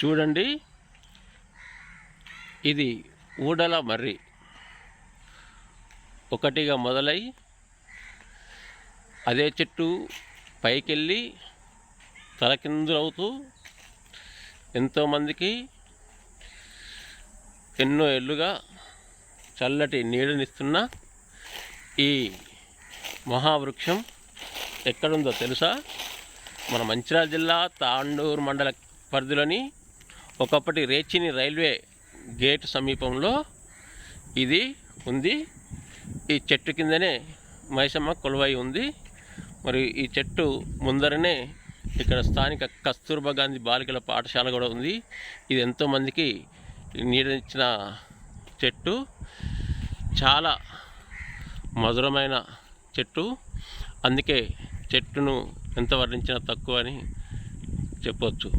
చూడండి. ఇది ఊడల మర్రి. ఒకటిగా మొదలై అదే చెట్టు పైకెళ్ళి తలకిందులవుతూ ఎంతోమందికి ఎన్నో ఏళ్ళుగా చల్లటి నీడనిస్తున్న ఈ మహావృక్షం ఎక్కడుందో తెలుసా? మన మంచిర్యాల జిల్లా తాండూరు మండల పరిధిలోని ఒకప్పటి రేచిని రైల్వే గేట్ సమీపంలో ఇది ఉంది. ఈ చెట్టు కిందనే మైసమ్మ కొలువై ఉంది. మరి ఈ చెట్టు ముందరనే ఇక్కడ స్థానిక కస్తూర్బా గాంధీ బాలికల పాఠశాల కూడా ఉంది. ఇది ఎంతోమందికి నీడనిచ్చిన చెట్టు. చాలా మధురమైన చెట్టు. అందుకే చెట్టును ఎంత వర్ణించినా తక్కువ అని చెప్పవచ్చు